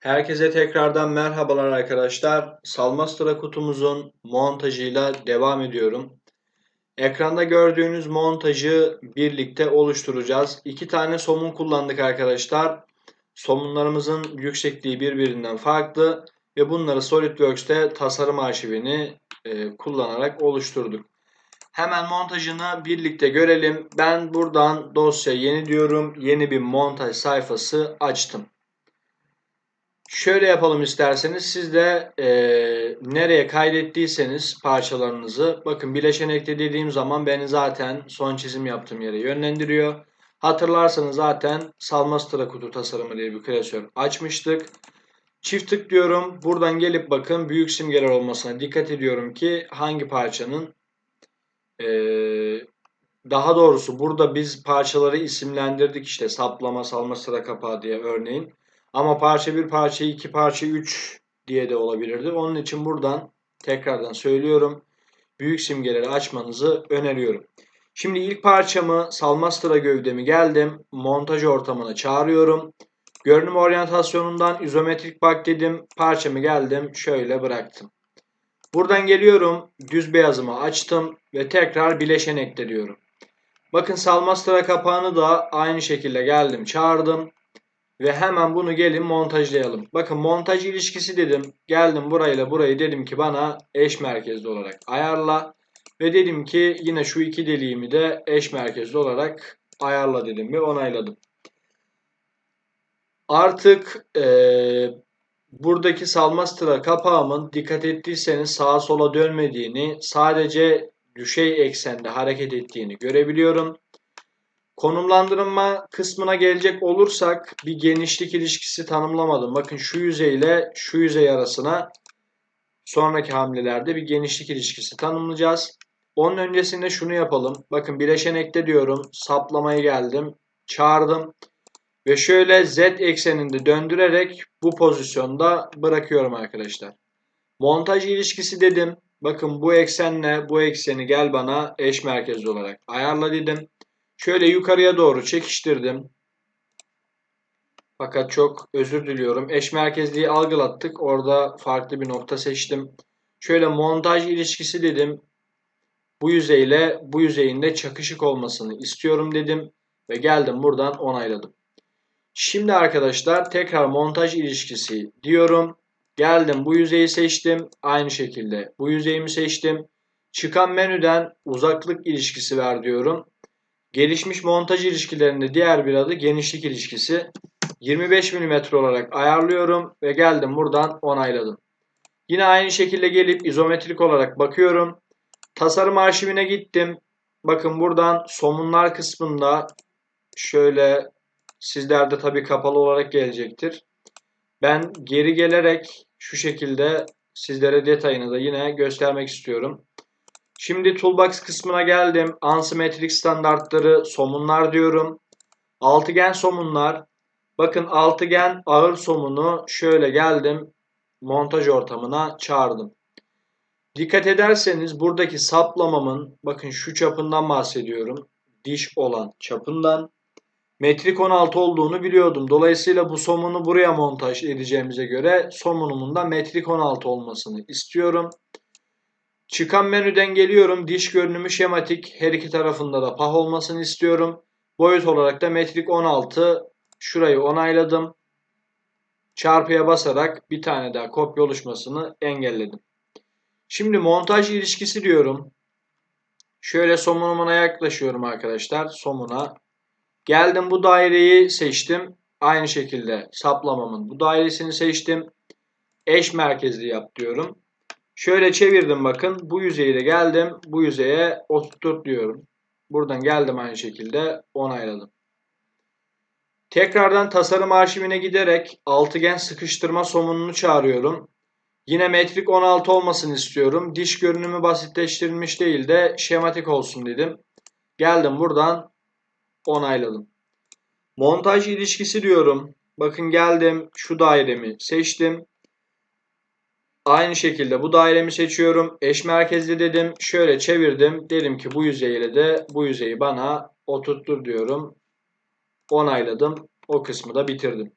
Herkese tekrardan merhabalar arkadaşlar. Salmastra kutumuzun montajıyla devam ediyorum. Ekranda gördüğünüz montajı birlikte oluşturacağız. İki tane somun kullandık arkadaşlar. Somunlarımızın yüksekliği birbirinden farklı ve bunları SolidWorks'te tasarım arşivini e, kullanarak oluşturduk. Hemen montajını birlikte görelim. Ben buradan dosya yeni diyorum. Yeni bir montaj sayfası açtım. Şöyle yapalım isterseniz siz de e, nereye kaydettiyseniz parçalarınızı bakın bileşen ekle dediğim zaman beni zaten son çizim yaptığım yere yönlendiriyor. Hatırlarsanız zaten Salmastra kutu tasarımı diye bir klasör açmıştık. Çift tık diyorum. Buradan gelip bakın büyük simgeler olmasına dikkat ediyorum ki hangi parçanın e, daha doğrusu burada biz parçaları isimlendirdik işte saplama salma sıra kapağı diye örneğin. Ama parça 1, parça 2, parça 3 diye de olabilirdi. Onun için buradan tekrardan söylüyorum. Büyük simgeleri açmanızı öneriyorum. Şimdi ilk parçamı salmastıra gövdemi geldim. Montaj ortamına çağırıyorum. Görünüm oryantasyonundan izometrik bak dedim. Parçamı geldim. Şöyle bıraktım. Buradan geliyorum. Düz beyazımı açtım ve tekrar bileşen ekle diyorum. Bakın salmastıra kapağını da aynı şekilde geldim çağırdım. Ve hemen bunu gelin montajlayalım. Bakın montaj ilişkisi dedim. Geldim burayla burayı dedim ki bana eş merkezli olarak ayarla. Ve dedim ki yine şu iki deliğimi de eş merkezli olarak ayarla dedim ve onayladım. Artık e, buradaki salmastıra kapağımın dikkat ettiyseniz sağa sola dönmediğini sadece düşey eksende hareket ettiğini görebiliyorum. Konumlandırma kısmına gelecek olursak bir genişlik ilişkisi tanımlamadım. Bakın şu yüzey ile şu yüzey arasına sonraki hamlelerde bir genişlik ilişkisi tanımlayacağız. Onun öncesinde şunu yapalım. Bakın bileşen ekle diyorum. Saplamayı geldim. Çağırdım. Ve şöyle z ekseninde döndürerek bu pozisyonda bırakıyorum arkadaşlar. Montaj ilişkisi dedim. Bakın bu eksenle bu ekseni gel bana eş merkezli olarak ayarla dedim. Şöyle yukarıya doğru çekiştirdim. Fakat çok özür diliyorum. Eş merkezliği algılattık. Orada farklı bir nokta seçtim. Şöyle montaj ilişkisi dedim. Bu yüzeyle bu yüzeyin de çakışık olmasını istiyorum dedim. Ve geldim buradan onayladım. Şimdi arkadaşlar tekrar montaj ilişkisi diyorum. Geldim bu yüzeyi seçtim. Aynı şekilde bu yüzeyimi seçtim. Çıkan menüden uzaklık ilişkisi ver diyorum. Gelişmiş montaj ilişkilerinde diğer bir adı genişlik ilişkisi. 25 mm olarak ayarlıyorum ve geldim buradan onayladım. Yine aynı şekilde gelip izometrik olarak bakıyorum. Tasarım arşivine gittim. Bakın buradan somunlar kısmında şöyle sizlerde tabi kapalı olarak gelecektir. Ben geri gelerek şu şekilde sizlere detayını da yine göstermek istiyorum. Şimdi toolbox kısmına geldim. Ansimetrik standartları somunlar diyorum. Altıgen somunlar. Bakın altıgen ağır somunu şöyle geldim. Montaj ortamına çağırdım. Dikkat ederseniz buradaki saplamamın bakın şu çapından bahsediyorum. Diş olan çapından. Metrik 16 olduğunu biliyordum. Dolayısıyla bu somunu buraya montaj edeceğimize göre somunumun da metrik 16 olmasını istiyorum. Çıkan menüden geliyorum. Diş görünümü şematik. Her iki tarafında da pah olmasını istiyorum. Boyut olarak da metrik 16. Şurayı onayladım. Çarpıya basarak bir tane daha kopya oluşmasını engelledim. Şimdi montaj ilişkisi diyorum. Şöyle somunumuna yaklaşıyorum arkadaşlar. Somuna. Geldim bu daireyi seçtim. Aynı şekilde saplamamın bu dairesini seçtim. Eş merkezli yap diyorum. Şöyle çevirdim bakın. Bu yüzeyi de geldim. Bu yüzeye oturtur diyorum. Buradan geldim aynı şekilde onayladım. Tekrardan tasarım arşivine giderek altıgen sıkıştırma somununu çağırıyorum. Yine metrik 16 olmasını istiyorum. Diş görünümü basitleştirilmiş değil de şematik olsun dedim. Geldim buradan onayladım. Montaj ilişkisi diyorum. Bakın geldim şu dairemi seçtim. Aynı şekilde bu dairemi seçiyorum. Eş merkezli dedim. Şöyle çevirdim. Dedim ki bu yüzeyle de bu yüzeyi bana oturttur diyorum. Onayladım. O kısmı da bitirdim.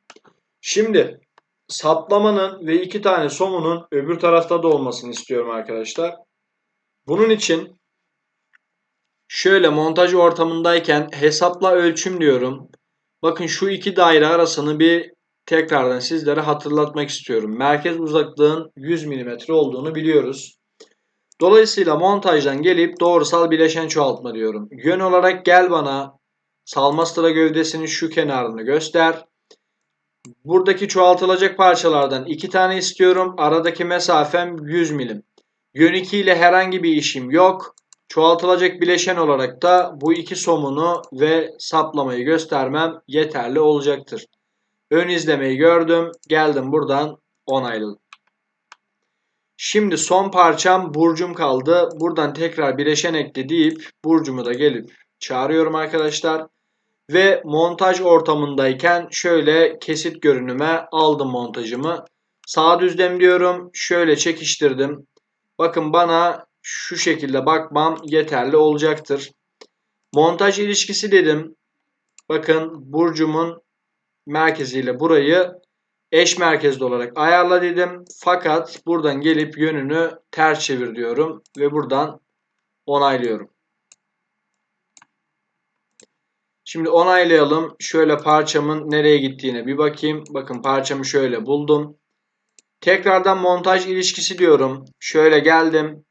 Şimdi saplamanın ve iki tane somunun öbür tarafta da olmasını istiyorum arkadaşlar. Bunun için şöyle montaj ortamındayken hesapla ölçüm diyorum. Bakın şu iki daire arasını bir tekrardan sizlere hatırlatmak istiyorum. Merkez uzaklığın 100 mm olduğunu biliyoruz. Dolayısıyla montajdan gelip doğrusal bileşen çoğaltma diyorum. Yön olarak gel bana salmastıra gövdesinin şu kenarını göster. Buradaki çoğaltılacak parçalardan iki tane istiyorum. Aradaki mesafem 100 milim. Yön 2 ile herhangi bir işim yok. Çoğaltılacak bileşen olarak da bu iki somunu ve saplamayı göstermem yeterli olacaktır. Ön izlemeyi gördüm. Geldim buradan onayladım. Şimdi son parçam burcum kaldı. Buradan tekrar bileşen ekle deyip burcumu da gelip çağırıyorum arkadaşlar. Ve montaj ortamındayken şöyle kesit görünüme aldım montajımı. Sağ düzlem diyorum. Şöyle çekiştirdim. Bakın bana şu şekilde bakmam yeterli olacaktır. Montaj ilişkisi dedim. Bakın burcumun merkeziyle burayı eş merkezli olarak ayarla dedim. Fakat buradan gelip yönünü ters çevir diyorum ve buradan onaylıyorum. Şimdi onaylayalım. Şöyle parçamın nereye gittiğine bir bakayım. Bakın parçamı şöyle buldum. Tekrardan montaj ilişkisi diyorum. Şöyle geldim.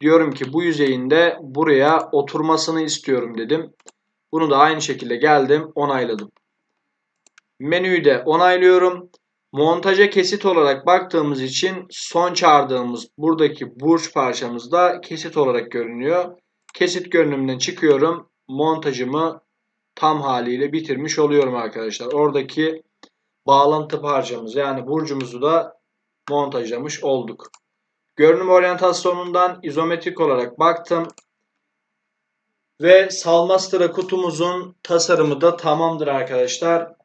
Diyorum ki bu yüzeyinde buraya oturmasını istiyorum dedim. Bunu da aynı şekilde geldim onayladım. Menüyü de onaylıyorum. Montaja kesit olarak baktığımız için son çağırdığımız buradaki burç parçamızda kesit olarak görünüyor. Kesit görünümünden çıkıyorum. Montajımı tam haliyle bitirmiş oluyorum arkadaşlar. Oradaki bağlantı parçamız yani burcumuzu da montajlamış olduk. Görünüm oryantasyonundan izometrik olarak baktım. Ve Salmastra kutumuzun tasarımı da tamamdır arkadaşlar.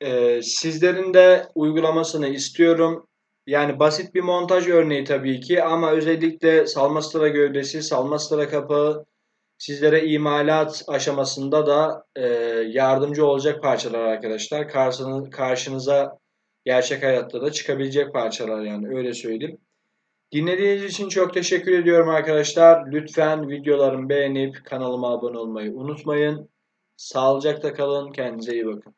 Ee, sizlerin de uygulamasını istiyorum. Yani basit bir montaj örneği tabii ki ama özellikle Salmastra gövdesi, Salmastra kapağı sizlere imalat aşamasında da e, yardımcı olacak parçalar arkadaşlar. Karşınız, karşınıza gerçek hayatta da çıkabilecek parçalar yani öyle söyleyeyim. Dinlediğiniz için çok teşekkür ediyorum arkadaşlar. Lütfen videolarımı beğenip kanalıma abone olmayı unutmayın. Sağlıcakla kalın. Kendinize iyi bakın.